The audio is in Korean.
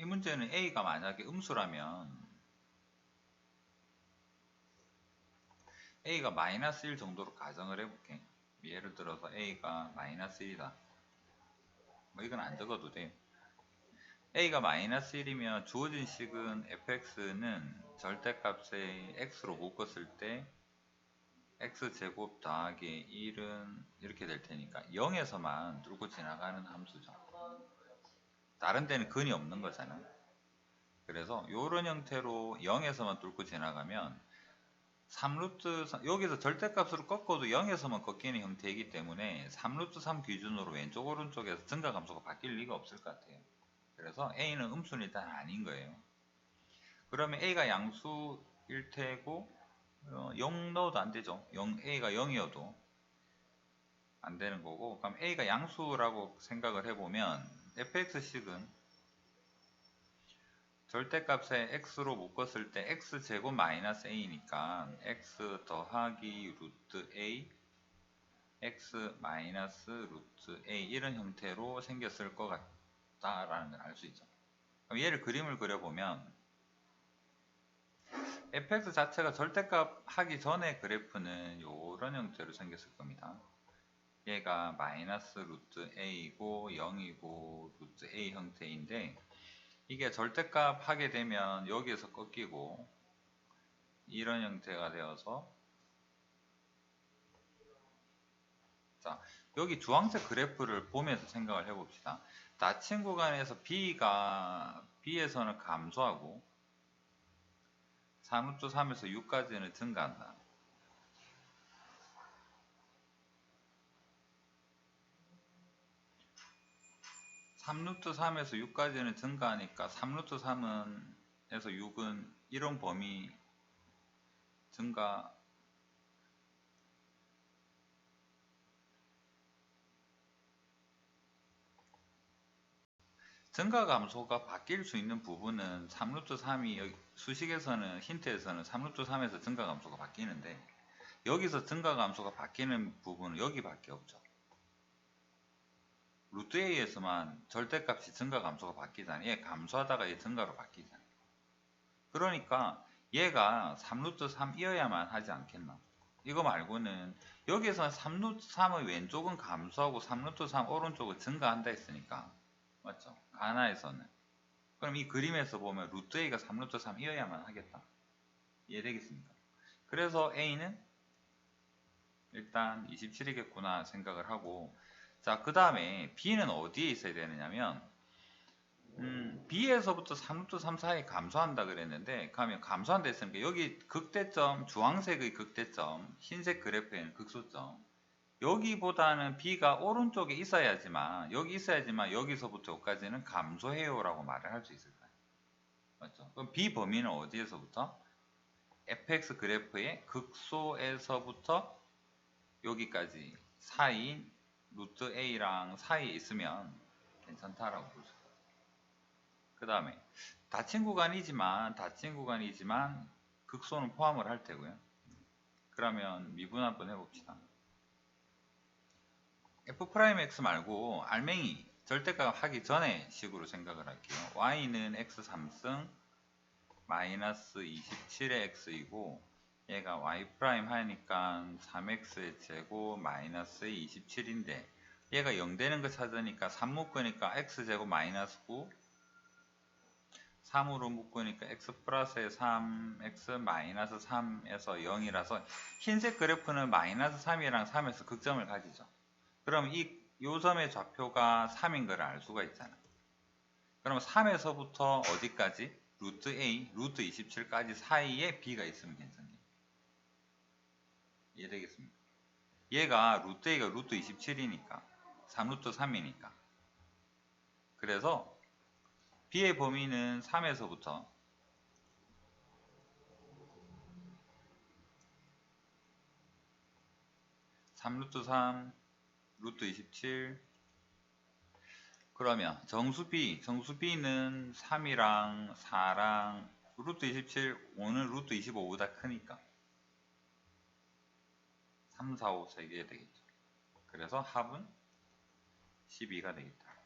이 문제는 A가 만약에 음수라면 A가 마이너스 1 정도로 가정을 해볼게. 예를 들어서 A가 마이너스 1이다. 뭐 이건 안 적어도 돼. A가 마이너스 1이면 주어진 식은 fx는 절대값의 x로 묶었을 때 x제곱 더하기 1은 이렇게 될 테니까 0에서만 뚫고 지나가는 함수죠. 다른 데는 근이 없는 거잖아. 그래서 이런 형태로 0에서만 뚫고 지나가면 3루트 여기서 절대값으로 꺾어도 0에서만 꺾이는 형태이기 때문에 3루트 3 기준으로 왼쪽 오른쪽에서 증가 감소가 바뀔 리가 없을 것 같아요. 그래서 A는 음수는 일단 아닌 거예요. 그러면 A가 양수일 테고 어, 0 넣어도 안 되죠. 0, A가 0이어도 안 되는 거고 그럼 A가 양수라고 생각을 해보면 fx식은 절대값에 x로 묶었을 때 x제곱 마이너스 a니까 x 더하기 루트 a x 마이너스 루트 a 이런 형태로 생겼을 것 같다라는 걸 알 수 있죠. 그럼 얘를 그림을 그려보면 fx 자체가 절대값 하기 전에 그래프는 이런 형태로 생겼을 겁니다. 얘가 마이너스 루트 a이고 0이고 루트 a 형태인데 이게 절대값 하게 되면 여기에서 꺾이고 이런 형태가 되어서 자 여기 주황색 그래프를 보면서 생각을 해봅시다. 닫힌 구간에서 B가 B에서는 감소하고 3루트 3에서 6까지는 증가한다. 3루트 3에서 6까지는 증가하니까 3루트 3은 에서 6은 이런 범위 증가 증가 감소가 바뀔 수 있는 부분은 3루트 3이 수식에서는 힌트에서는 3루트 3에서 증가 감소가 바뀌는데 여기서 증가 감소가 바뀌는 부분은 여기밖에 없죠. 루트 A에서만 절대값이 증가 감소가 바뀌잖아요. 얘 감소하다가 얘 증가로 바뀌잖아요. 그러니까 얘가 3루트 3이어야만 하지 않겠나. 이거 말고는 여기에서는 3루트 3의 왼쪽은 감소하고 3루트 3 오른쪽은 증가한다 했으니까 맞죠? 가나에서는 그럼 이 그림에서 보면 루트 A가 3루트 3이어야만 하겠다. 이해되겠습니까? 그래서 A는 일단 27이겠구나 생각을 하고 자, 그 다음에 B는 어디에 있어야 되느냐면 음, B에서부터 3루트 3 사이 감소한다 그랬는데 가면 감소한다 했으니까 여기 극대점, 주황색의 극대점, 흰색 그래프에는 극소점 여기보다는 B가 오른쪽에 있어야지만 여기 있어야지만 여기서부터 여기까지는 감소해요 라고 말을 할 수 있을 거예요 맞죠? 그럼 B 범위는 어디에서부터? fx 그래프의 극소에서부터 여기까지 사이인 루트 A랑 사이에 있으면 괜찮다라고 볼 수 있어요. 그 다음에 닫힌 구간이지만 닫힌 구간이지만 극소는 포함을 할 테고요. 그러면 미분 한번 해봅시다. F'X 말고 알맹이 절대값 하기 전에 식으로 생각을 할게요. Y는 X 3승 마이너스 27의 X이고 얘가 y 프라임 하니까 3x의 제곱 마이너스 27인데 얘가 0 되는 거 찾으니까 3 묶으니까 x제곱 마이너스 9 3으로 묶으니까 x 플러스의 3 x 마이너스 3에서 0이라서 흰색 그래프는 마이너스 3이랑 3에서 극점을 가지죠. 그럼 이 요점의 좌표가 3인 걸 알 수가 있잖아. 그러면 3에서부터 어디까지? 루트 a, 루트 27까지 사이에 b가 있으면 괜찮네 이해되겠습니까? 얘가 루트 A가 루트 27이니까 3루트 3이니까. 그래서 B의 범위는 3에서부터 3루트 3 루트 27 그러면 정수 B 정수 B는 3이랑 4랑 루트 27 5는 루트 25보다 크니까 3, 4, 5 3개 되겠죠. 그래서 합은 12가 되겠다.